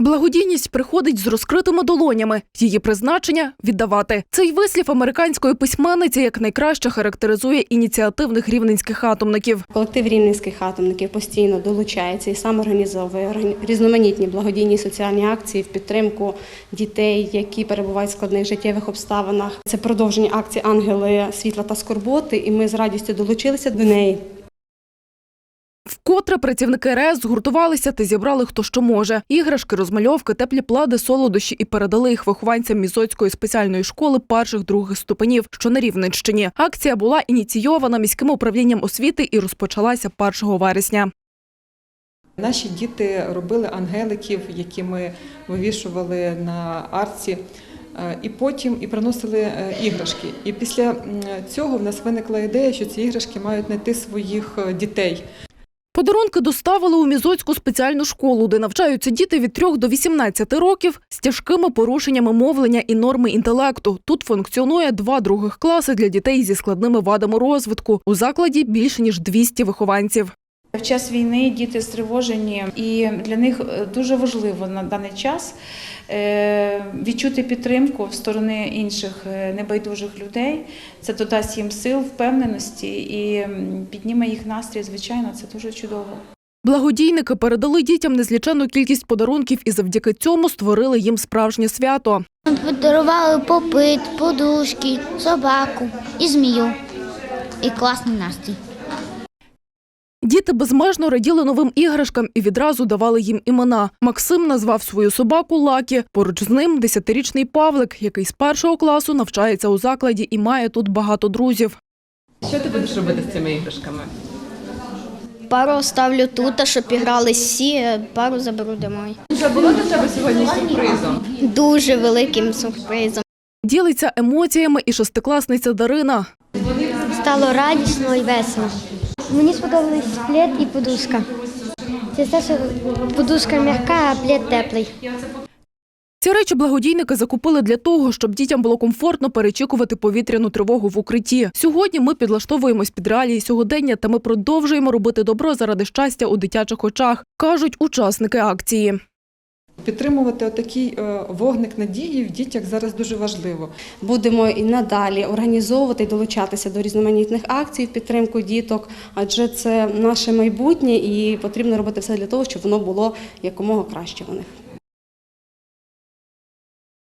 Благодійність приходить з розкритими долонями. Її призначення віддавати. Цей вислів американської письменниці як найкраще характеризує ініціативних рівненських атомників. Колектив рівненських атомників постійно долучається і сам організовує органі- різноманітні благодійні соціальні акції в підтримку дітей, які перебувають в складних життєвих обставинах. Це продовження акції Ангели світла та скорботи, і ми з радістю долучилися до неї. Вкотре працівники РЕС згуртувалися та зібрали хто що може. Іграшки, розмальовки, теплі плади, солодощі і передали їх вихованцям Мізоцької спеціальної школи перших других ступенів, що на Рівненщині. Акція була ініційована міським управлінням освіти і розпочалася 1 вересня. Наші діти робили ангеликів, які ми вивішували на арці. е, І потім і приносили е, іграшки. І після цього в нас виникла ідея, що ці іграшки мають знайти своїх е, дітей. Подарунки доставили у Мізоцьку спеціальну школу, де навчаються діти від 3 до 18 років з тяжкими порушеннями мовлення і норми інтелекту. Тут функціонує два других класи для дітей зі складними вадами розвитку. У закладі більше ніж 200 вихованців. В час війни діти стривожені, і для них е, дуже важливо на даний час е, відчути підтримку в сторони інших е, небайдужих людей. Це додасть їм сил, впевненості і підніме їх настрій. Звичайно, це дуже чудово. Благодійники передали дітям незліченну кількість подарунків і завдяки цьому створили їм справжнє свято. Подарували попит, подушки, собаку і змію. І класний настрій. Діти безмежно раділи новим іграшкам і відразу давали їм імена. Максим назвав свою собаку Лакі. Поруч з ним десятирічний Павлик, який з першого класу навчається у закладі і має тут багато друзів. Що ти будеш робити з цими іграшками? Пару ставлю тут, щоб грали всі, пару заберу домой. Що було для тебе сьогодні сюрпризом? Дуже великим сюрпризом. Ділиться емоціями і шестикласниця Дарина. Стало радісно і весело. Мені сподобались плед і подушка. Це те, що подушка м'яка, а плед теплий. Ці речі благодійники закупили для того, щоб дітям було комфортно перечікувати повітряну тривогу в укритті. Сьогодні ми підлаштовуємось під реалії сьогодення, та ми продовжуємо робити добро заради щастя у дитячих очах, кажуть учасники акції. Підтримувати отакий е, вогник надії в дітях зараз дуже важливо. Будемо і надалі організовувати і долучатися до різноманітних акцій в підтримку діток, адже це наше майбутнє, і потрібно робити все для того, щоб воно було якомога краще у них.